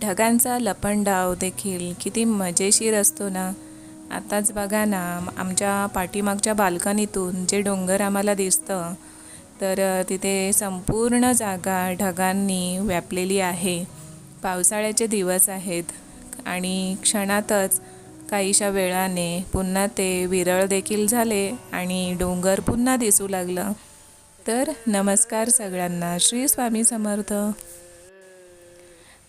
ढगांचा लपंडाव देखील किती मजेशीर असतो ना. आताच बघा ना आमच्या पाठीमागच्या बाल्कनीतून जे डोंगर आम्हाला दिसतं तर तिथे संपूर्ण जागा ढगांनी व्यापलेली आहे. पावसाळ्याचे दिवस आहेत आणि क्षणातच काहीशा वेळाने पुन्हा ते विरळ देखील झाले आणि डोंगर पुन्हा दिसू लागलं. तर नमस्कार सगळ्यांना. श्री स्वामी समर्थ.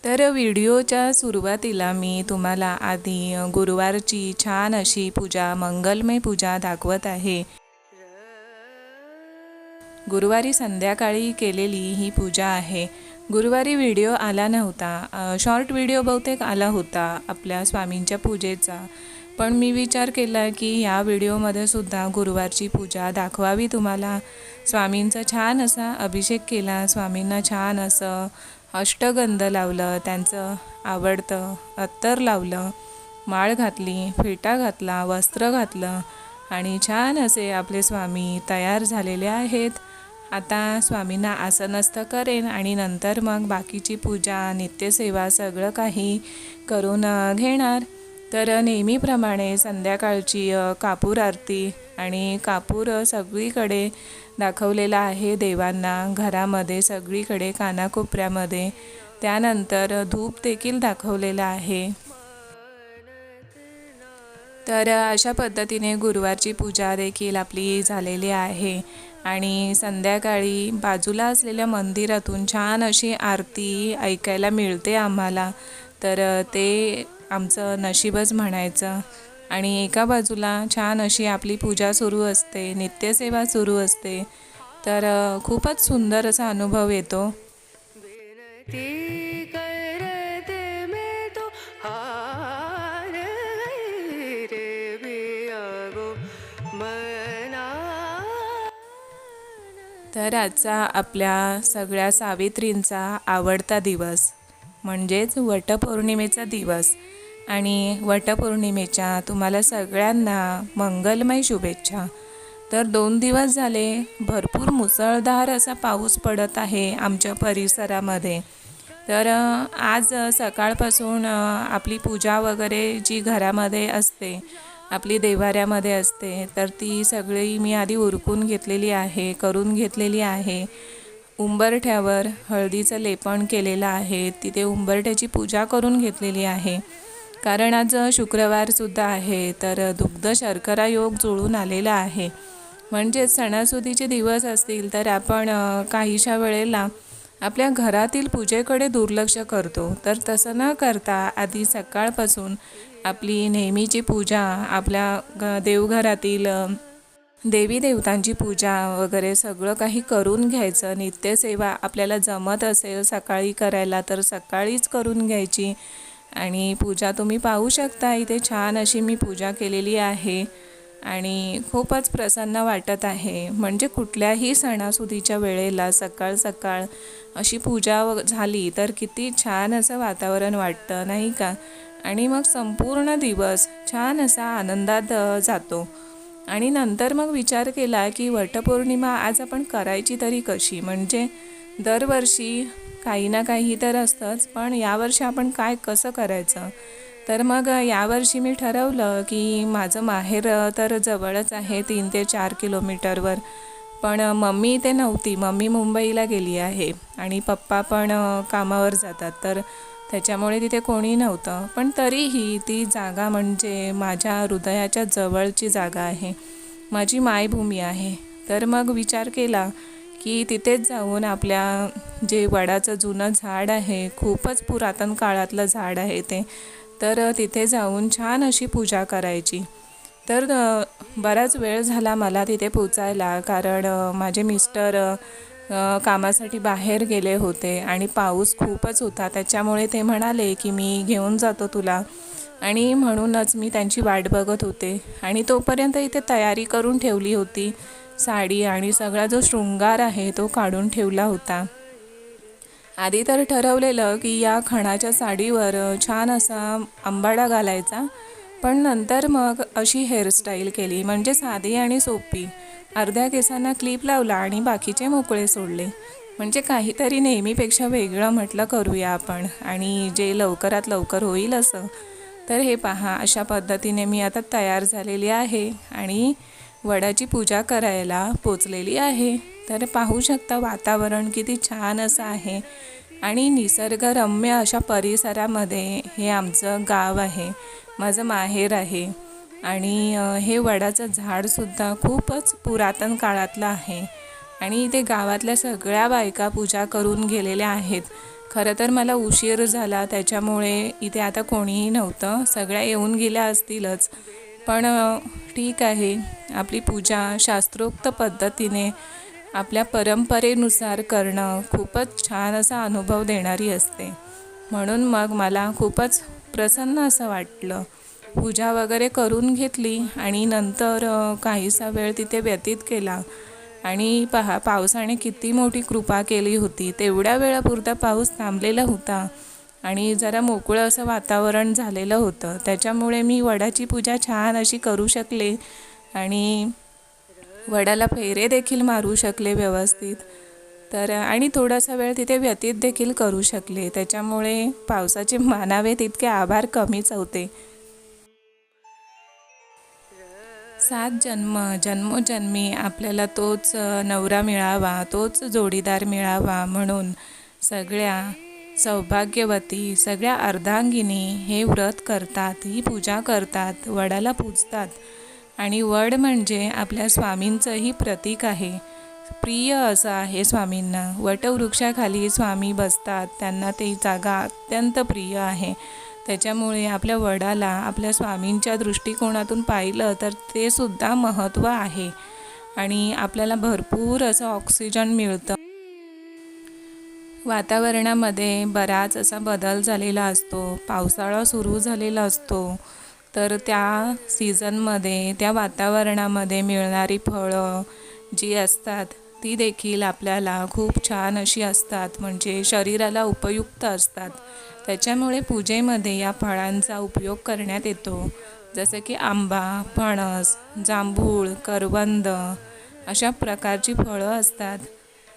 तर व्हिडिओच्या सुरुवातीला मी तुम्हाला आधी गुरुवारची छान अशी पूजा मंगलमय पूजा दाखवत आहे. गुरुवारी संध्याकाळी केलेली ही पूजा आहे. गुरुवारी व्हिडिओ आला नव्हता. शॉर्ट व्हिडिओ बहुतेक आला होता आपल्या स्वामींच्या पूजेचा. पण मी विचार केला की या व्हिडिओमध्ये सुद्धा गुरुवारची पूजा दाखवावी तुम्हाला. स्वामींचा छान असा अभिषेक केला स्वामींना छान असं अष्टगंध लावलं त्यांचं आवडतं अत्तर लावलं माळ घातली फेटा घातला वस्त्र घातलं आणि छान असे आपले स्वामी तयार झालेले आहेत. आता स्वामींना आसनस्थ करेन आणि नंतर मग बाकीची पूजा नित्यसेवा सगळं काही करून घेणार. तर नेहमीप्रमाणे संध्याकाळची कापूर आरती आणि कापूर सगळीकडे दाखवलेला आहे देवांना. घरामध्ये सगळीकडे कानाकोपऱ्यामध्ये. त्यानंतर धूप देखील दाखवलेला आहे. तर अशा पद्धतीने गुरुवारची पूजा देखील आपली झालेली आहे आणि संध्याकाळी बाजूला असलेल्या मंदिरातून छान अशी आरती ऐकायला मिळते आम्हाला. तर ते आमचं नशीबच म्हणायचं. आणि एका बाजूला छान अशी आपली पूजा सुरू असते नित्यसेवा सुरू असते. तर खूपच सुंदर असा अनुभव येतो. तर आजचा आपल्या सगळ्या सावित्रींचा आवडता दिवस म्हणजेच वटपौर्णिमेचा दिवस. आणि वटपौर्णिमेच्या तुम्हाला सगळ्यांना मंगलमय शुभेच्छा. तर दोन दिवस झाले भरपूर मुसळधार असा पाऊस पडत आहे आमच्या परिसरामध्ये. तर आज सकाळपासून आपली पूजा वगैरे जी घरामध्ये असते आपली देवाऱ्यामध्ये असते तर ती सगळी मी आधी उरकून घेतलेली आहे करून घेतलेली आहे. उंबरठ्यावर हळदीचं लेपण केलेलं आहे तिथे उंबरठ्याची पूजा करून घेतलेली आहे. कारण आज शुक्रवारसुद्धा आहे तर दुग्ध शर्करा योग जुळून आलेला आहे. म्हणजेच सणासुदीचे दिवस असतील तर आपण काहीशा वेळेला आपल्या घरातील पूजेकडे दुर्लक्ष करतो. तर तसं न करता आधी सकाळपासून आपली नेहमीची पूजा आपल्या देवघरातील देवी देवतांची पूजा वगैरे सगळं काही करून घ्यायचं. नित्यसेवा आपल्याला जमत असेल सकाळी करायला तर सकाळीच करून घ्यायची. आणि पूजा तुम्ही पाहू शकता इथे छान अशी मी पूजा केलेली आहे. आणि खूपच प्रसन्न वाटत आहे. म्हणजे कुठल्याही सणासुदीच्या वेळेला सकाळ सकाळ अशी पूजा व झाली तर किती छान असं वातावरण वाटतं नाही का? आणि मग संपूर्ण दिवस छान असा आनंदात जातो. आणि नंतर मग विचार केला की वटपौर्णिमा आज आपण करायची तरी कशी? म्हणजे दरवर्षी काही ना काही तर असतंच पण यावर्षी आपण काय कसं करायचं? तर मग यावर्षी मी ठरवलं की माझं माहेर तर जवळच आहे तीन ते चार किलोमीटरवर. पण मम्मी इथे नव्हती मम्मी मुंबईला गेली आहे आणि पप्पा पण कामावर जातात. तर त्याच्यामुळे तिथे कोणी नव्हतं. पण तरीही ती जागा म्हणजे माझ्या हृदयाच्या जवळची जागा आहे. माझी मायभूमी आहे. तर मग विचार केला की तिथेच जाऊन आपल्या जे वडाचं जुनं झाड आहे खूपच पुरातन काळातलं झाड आहे ते तर तिथे जाऊन छान अशी पूजा करायची. तर बराच वेळ झाला मला तिथे पोचायला कारण माझे मिस्टर कामासाठी बाहेर गेले होते आणि पाऊस खूपच होता. त्याच्यामुळे ते म्हणाले की मी घेऊन जातो तुला. आणि म्हणूनच मी त्यांची वाट बघत होते. आणि तोपर्यंत इथे तयारी करून ठेवली होती. साडी आणि सगळा जो शृंगार आहे तो काढून ठेवला होता. आधी तर ठरवलेलं की या खणाच्या साडीवर छान असा आंबाडा घालायचा. पण नंतर मग अशी हेअरस्टाईल केली म्हणजे साधी आणि सोपी. अर्ध्या केसांना क्लिप लावला आणि बाकीचे मोकळे सोडले. म्हणजे काहीतरी नेहमीपेक्षा वेगळं म्हटलं करूया आपण. आणि जे लवकरात लवकर होईल असं. तर हे पहा अशा पद्धतीने मी आता तयार झालेली आहे. आणि वडाची पूजा करायला पोचलेली आहे. तर पाहू शकता वातावरण किती छान असं आहे. आणि निसर्गरम्य अशा परिसरामध्ये हे आमचं गाव आहे. माझं माहेर आहे. आणि हे वडाचं झाडसुद्धा खूपच पुरातन काळातलं आहे. आणि इथे गावातल्या सगळ्या बायका पूजा करून गेलेल्या आहेत. खरं तर मला उशीर झाला त्याच्यामुळे इथे आता कोणीही नव्हतं. सगळ्या येऊन गेल्या असतीलच. पण ठीक आहे. आपली पूजा शास्त्रोक्त पद्धतीने आपल्या परंपरेनुसार करणं खूपच छान असा अनुभव देणारी असते. म्हणून मग मला खूपच प्रसन्न असं वाटलं. पूजा वगैरे करून घेतली आणि नंतर काहीसा वेळ तिथे व्यतीत केला. आणि पहा पावसाने किती मोठी कृपा केली होती. तेवढ्या वेळापुरता पाऊस थांबलेला होता. आणि जरा मोकळं असं वातावरण झालेलं होतं. त्याच्यामुळे मी वडाची पूजा छान अशी करू शकले आणि वडाला फेरे देखील मारू शकले व्यवस्थित. तर आणि थोडासा वेळ तिथे व्यतीत देखील करू शकले. त्याच्यामुळे पावसाचे मानावे तितके आभार कमीच होते. सात जन्म जन्मोजन्मी आपल्याला तोच नवरा मिळावा तोच जोडीदार मिळावा म्हणून सगळ्या सौभाग्यवती सगळ्या अर्धांगिनी हे व्रत करतात ही पूजा करतात वडाला पूजतात. आणि वड म्हणजे आपल्या स्वामींचंही प्रतीक आहे. प्रिय असं आहे स्वामींना. वटवृक्षाखाली स्वामी बसतात त्यांना ती जागा अत्यंत प्रिय आहे. त्याच्यामुळे आपल्या वडाला आपल्या स्वामींच्या दृष्टिकोनातून पाहिलं तर ते सुद्धा महत्त्व आहे. आणि आपल्याला भरपूर असं ऑक्सिजन मिळतं. वातावरणामध्ये बराच असा बदल झालेला असतो पावसाळा सुरू झालेला असतो. तर त्या सीझनमध्ये त्या वातावरणामध्ये मिळणारी फळं जी असतात ती देखील आपल्याला खूप छान अशी असतात. म्हणजे शरीराला उपयुक्त असतात. त्याच्यामुळे पूजेमध्ये या फळांचा उपयोग करण्यात येतो. जसं की आंबा फणस जांभूळ करवंद अशा प्रकारची फळं असतात.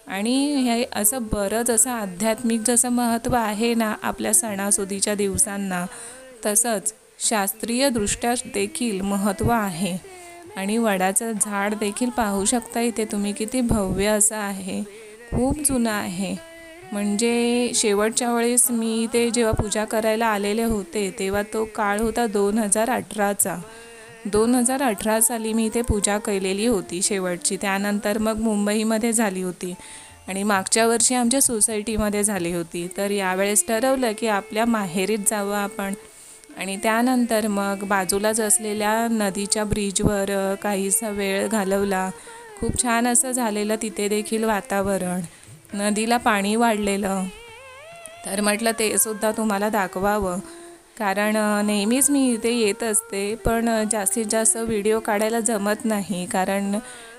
आणि हे असं बरंच असं आध्यात्मिक जसं महत्त्व आहे ना आपल्या सणासुदीच्या दिवसांना तसंच शास्त्रीय दृष्ट्या देखील महत्त्व आहे. आणि वडाचं झाड देखील पाहू शकता इथे तुम्ही किती भव्य असं आहे. खूप जुनं आहे. म्हणजे शेवटच्या वेळेस मी इथे जेव्हा पूजा करायला आलेले होते तेव्हा तो काळ होता दोन हजार अठराचा. दोन हजार अठरा साली मी इथे पूजा केलेली होती शेवटची. त्यानंतर मग मुंबईमध्ये झाली होती. आणि मागच्या वर्षी आमच्या सोसायटीमध्ये झाली होती. तर यावेळेस ठरवलं की आपल्या माहेरीत जावं आपण. आणि त्यानंतर मग बाजूलाच असलेल्या नदीच्या ब्रिजवर काहीसा वेळ घालवला. खूप छान असं झालेलं तिथे देखील वातावरण. नदीला पाणी वाढलेलं. तर म्हटलं ते सुद्धा तुम्हाला दाखवावं. कारण नेहमीच मी इथे येत असते पण जास्तीत जास्त व्हिडिओ काढायला जमत नाही. कारण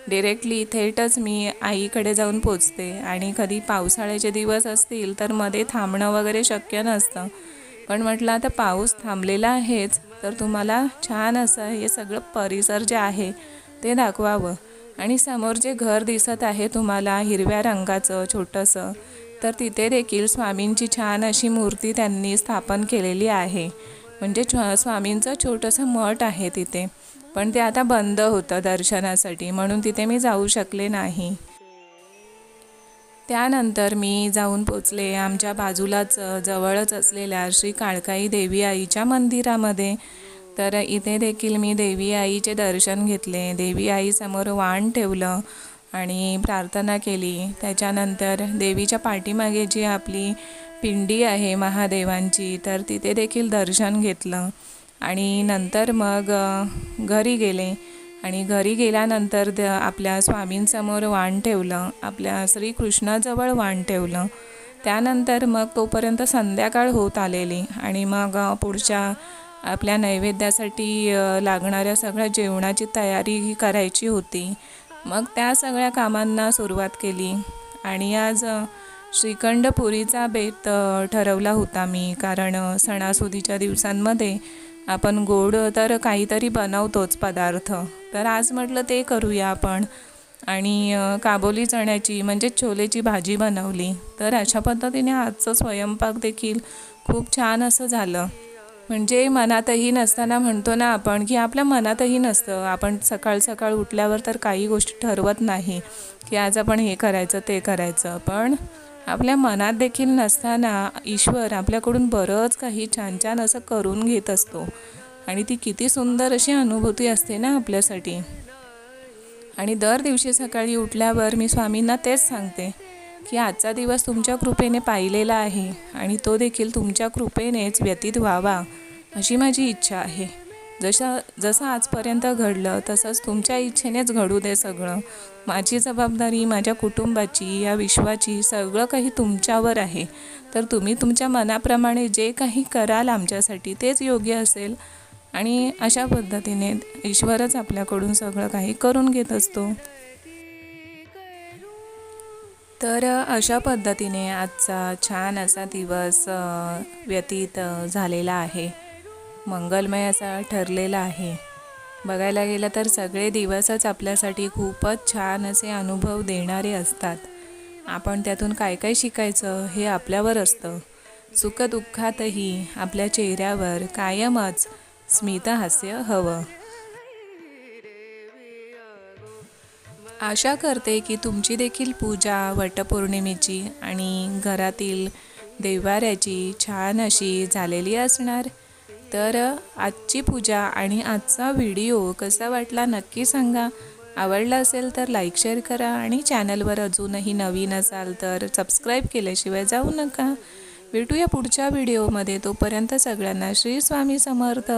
डिरेक्टली थेटच मी आईकडे जाऊन पोचते. आणि कधी पावसाळ्याचे दिवस असतील तर मध्ये थांबणं वगैरे शक्य नसतं. पण म्हटलं आता पाऊस थांबलेला आहेच तर तुम्हाला छान असं हे सगळं परिसर जे आहे ते दाखवावं. आणि समोर जे घर दिसत आहे तुम्हाला हिरव्या रंगाचं छोटंसं तर तिथे देखील स्वामींची छान अशी मूर्ती त्यांनी स्थापन केलेली आहे. म्हणजे छ स्वामींचं छोटंसं मठ आहे तिथे. पण ते आता बंद होतं दर्शनासाठी म्हणून तिथे मी जाऊ शकले नाही. त्यानंतर मी जाऊन पोचले आमच्या बाजूलाच जवळच असलेल्या श्री काळकाई देवी आईच्या मंदिरामध्ये. तर इथे देखील मी देवी आईचे दर्शन घेतले. देवी आईसमोर वाण ठेवलं. आणि प्रार्थना केली. त्याच्यानंतर देवीच्या पाठीमागे जी आपली पिंडी आहे महादेवांची तर तिथे देखील दर्शन घेतलं. आणि नंतर मग घरी गेले. आणि घरी गेल्यानंतर द आपल्या स्वामींसमोर वाण ठेवलं. आपल्या श्रीकृष्णाजवळ वाण ठेवलं. त्यानंतर मग तोपर्यंत संध्याकाळ होत आलेली. आणि मग पुढच्या आपल्या नैवेद्यासाठी लागणाऱ्या सगळ्या जेवणाची तयारी करायची होती. मग त्या सगळ्या कामांना सुरुवात केली. आणि आज श्रीखंड पुरीचा बेत ठरवला होता मी. कारण सणासुदीच्या दिवसांमध्ये आपण गोड तर काहीतरी बनवतोच पदार्थ. तर आज म्हटलं ते करूया आपण. आणि काबोली चण्याची म्हणजे छोलेची भाजी बनवली. तर अशा पद्धतीने आजचं स्वयंपाक देखील खूप छान असं झालं. म्हणजे मनातही नसताना म्हणतो ना आपण की आपल्या मनातही नसतं. आपण सकाळ सकाळ उठल्यावर तर काही गोष्टी ठरवत नाही की आज आपण हे करायचं ते करायचं. पण आपल्या मनात देखील नसताना ईश्वर आपल्याकडून बरंच काही छान छान असं करून घेत असतो. आणि ती किती सुंदर अशी अनुभूती असते ना आपल्यासाठी. आणि दर दिवशी सकाळी उठल्यावर मी स्वामींना तेच सांगते. की आजचा दिवस तुमच्या कृपेने पाहिलेला आहे आणि तो देखील तुमच्या कृपेनेच व्यतीत व्हावा अशी माझी इच्छा आहे. जशा जसं आजपर्यंत घडलं तसंच तुमच्या इच्छेनेच घडू दे सगळं. माझी जबाबदारी माझ्या कुटुंबाची या विश्वाची सगळं काही तुमच्यावर आहे. तर तुम्ही तुमच्या मनाप्रमाणे जे काही कराल आमच्यासाठी तेच योग्य असेल. आणि अशा पद्धतीने ईश्वरच आपल्याकडून सगळं काही करून घेत असतो. तर अशा पद्धतीने आजचा छान असा दिवस व्यतीत झालेला आहे. मंगलमय असा ठरलेला आहे. बघायला गेलं तर सगळे दिवसच आपल्यासाठी खूपच छान असे अनुभव देणारे असतात. आपण त्यातून काय काय शिकायचं हे आपल्यावर असतं. सुखदुःखातही आपल्या चेहऱ्यावर कायमच स्मितहास्य हवं. आशा करते की तुमची देखील पूजा वटपौर्णिमेची आणि घरातील देवाऱ्याची छान अशी झालेली असणार. तर आजची पूजा आणि आजचा व्हिडिओ कसा वाटला नक्की सांगा. आवडला असेल तर लाईक शेअर करा आणि चॅनलवर अजूनही नवीन असाल तर सबस्क्राईब केल्याशिवाय जाऊ नका. भेटूया पुढच्या व्हिडिओमध्ये. तोपर्यंत सगळ्यांना श्री स्वामी समर्थ.